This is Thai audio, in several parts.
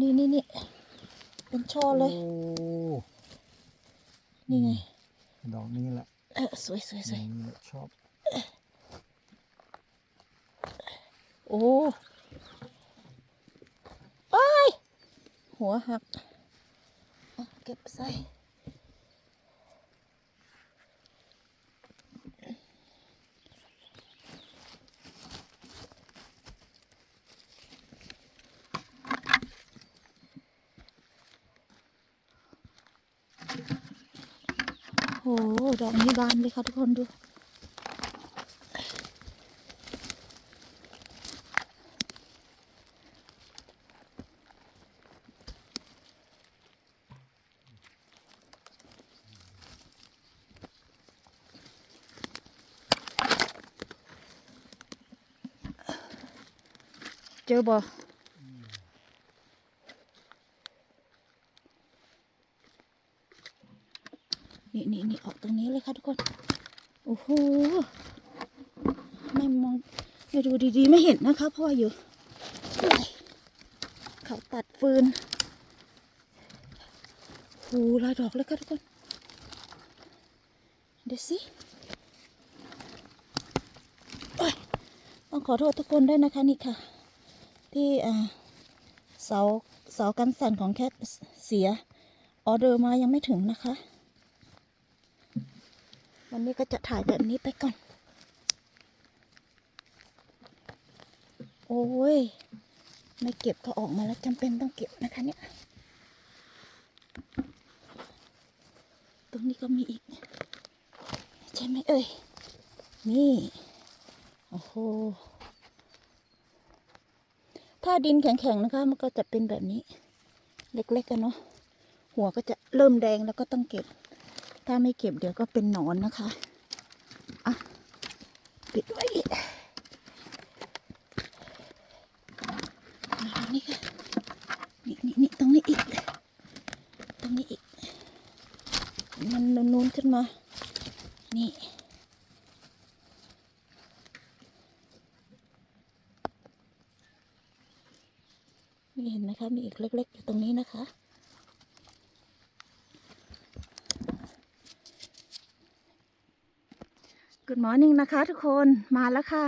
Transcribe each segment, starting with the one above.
นี่นี่นี่เป็นช่อเลย โอ้นี่ไง ดอกนี้แหละเออสวยสวยสดอวยกนี้แหละชอบ โอ้ไปหัวหักอะเก็บใส่ โอ้โหดอกนี้บานเลยค่ะทุกคนดูเจอบ่นี่นี่นี่ออกตรงนี้ เลยค่ะทุกคน โอ้โห ไม่มองไม่ดูดีๆ ไม่เห็นนะคะเพราะว่าอยู่ เขาตัดฟืนโอ้หลายดอกเลยค่ะทุกคน เดี๋ยวสิต้องขอโทษทุกคนด้วยนะคะนี่ค่ะ ที่เสาเสากันสั่นของแคทเสีย ออเดอร์มายังไม่ถึงนะคะ วันนี้ก็จะถ่ายแบบนี้ไปก่อน โอ้ย ไม่เก็บก็ออกมาแล้วจำเป็นต้องเก็บนะคะเนี่ย ตรงนี้ก็มีอีก ใช่ไหมเอ่ย นี่ โอ้โห ถ้าดินแข็งๆนะคะ มันก็จะเป็นแบบนี้ เล็กๆกันเนาะ หัวก็จะเริ่มแดงแล้วก็ต้องเก็บ ถ้าไม่เก็บเดี๋ยวก็เป็นหนอนนะคะอะปิดไว้นี้ค่ะนี่นี่นี่ตรงนี้อีก ตรงนี้อีก มันนูนๆขึ้นมา นี่นี่เห็นไหมคะ มีอีกเล็ก ๆ อยู่ตรงนี้นะคะ Good morning นะคะทุกคนมาแล้วค่ะ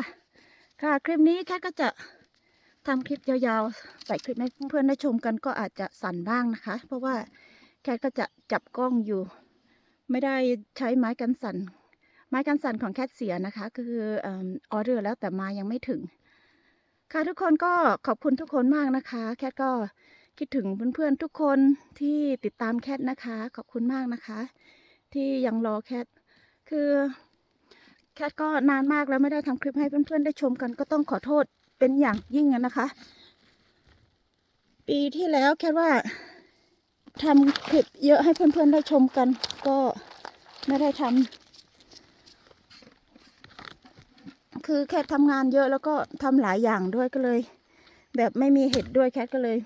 ค่ะคลิปนี้แค่ก็จะทำคลิปยาวๆ ใส่คลิปให้เพื่อนๆได้ชมกันก็อาจจะสั่นบ้างนะคะ เพราะว่าแคทก็จะจับกล้องอยู่ ไม่ได้ใช้ไม้กันสั่น ไม้กันสั่นของแคทเสียนะคะ คืออออเดอร์แล้วแต่มายังไม่ถึง ค่ะทุกคนก็ขอบคุณทุกคนมากนะคะ แคทก็คิดถึงเพื่อนๆทุกคนที่ติดตามแคทนะคะ ขอบคุณมากนะคะ ที่ยังรอแคทคือ แคทก็นานมากแล้วไม่ได้ทำคลิปให้เพื่อนๆได้ชมกัน ก็ต้องขอโทษเป็นอย่างยิ่งนะคะ ปีที่แล้วแคทว่าทำคลิปเยอะให้เพื่อนๆได้ชมกัน ก็ไม่ได้ทำคือแคททำงานเยอะแล้วก็ทำหลายอย่างด้วยก็เลย แบบไม่มีเห็ดด้วยแคทก็เลย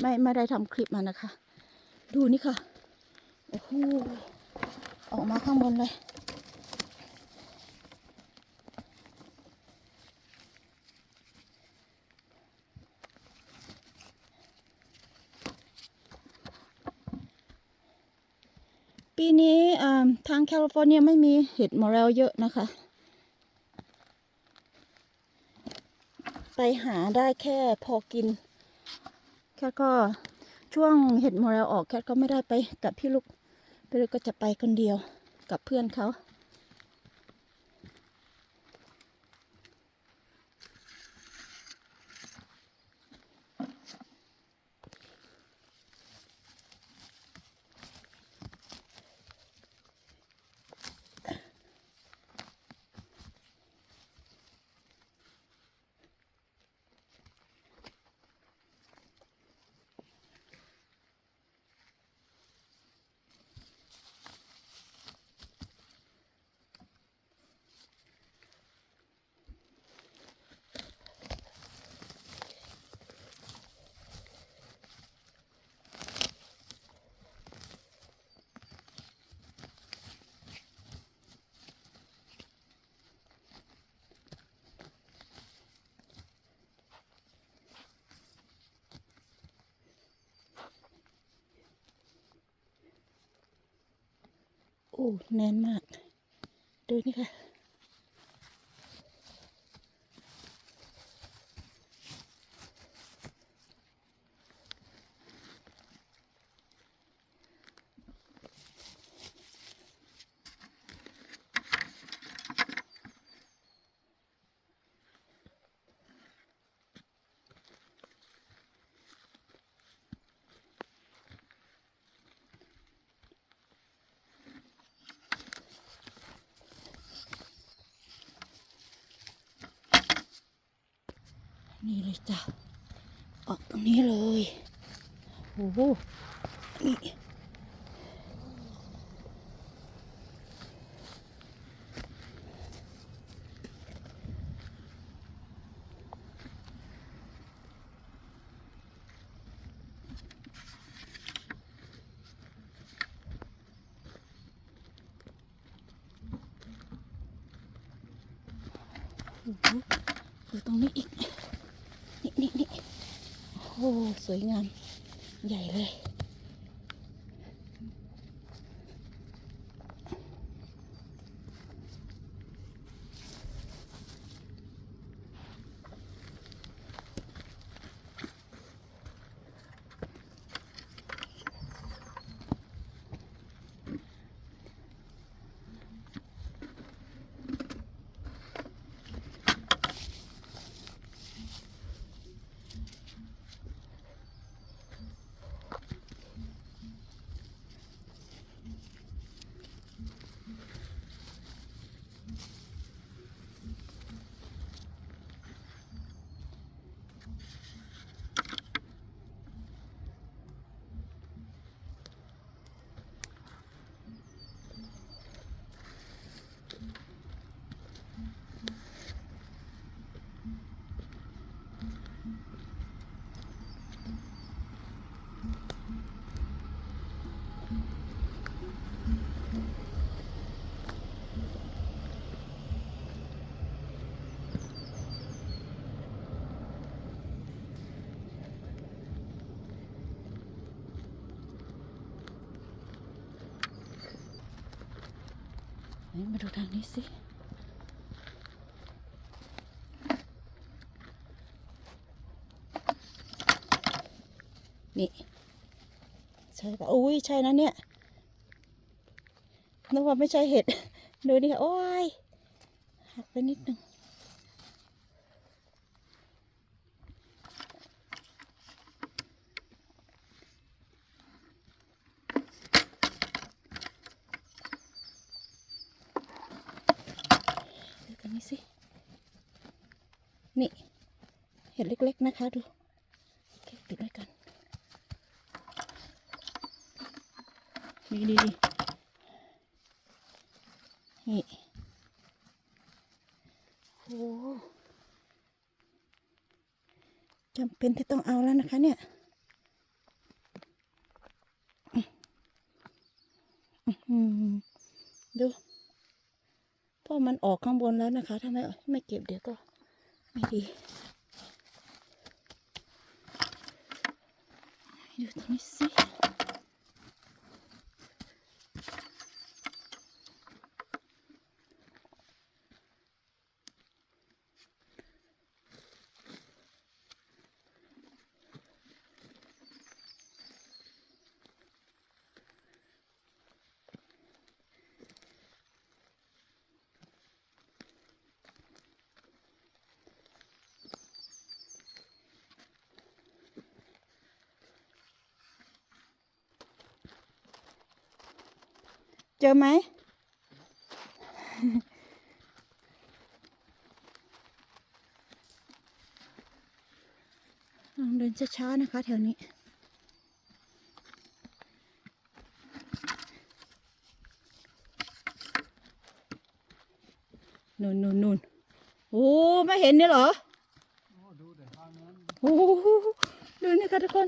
ไม่ไม่ได้ทำคลิปมานะคะ ดูนี่ค่ะโอ้โหออกมาข้างบนเลย ปีนี้ทางแคลิฟอร์เนียไม่มีเห็ดมอเรลเยอะนะคะ ไปหาได้แค่พอกิน แค่ก็ช่วงเห็ดมอเรลออกแค่ก็ไม่ได้ไปกับพี่ลูกพี่ลูกก็จะไปคนเดียวกับเพื่อนเขา แน่นมาก ดูนี่ค่ะ นี่เลยจ้ะ ออกตรงนี้เลยโอ้โหนี่โอ้โหดูตรงนี้อีก อ้สวยงาม ใหญ่เลย นมาดูทางนี้สิ นี่ ใช่ปะอุ้ยใช่นะเนี่ยนึกว่าไม่ใช่เห็ด ดูนี่โอ้ยหักไปนิดนึง ดูตรงนี้สิ นี่ เห็ดเล็กๆนะคะดูโอเคปิดไว้กันนี่ดีดีนี่โอ้จำเป็นที่ต้องเอาแล้วนะคะเนี่ยอื้อหือดู พราะมันออกข้างบนแล้วนะคะ ถ้าไม่ไม่เก็บเดี๋ยวก็ไม่ดีดูตรงนี้สิ เจอไหม ลองเดินช้าๆนะคะแถวนี้ นู่นนู่นนู่นโอ้ ไม่เห็นเนี่ยเหรอ โอ้ ดูแต่ทางนั้นโอ้โหดูนี่ค่ะทุกคน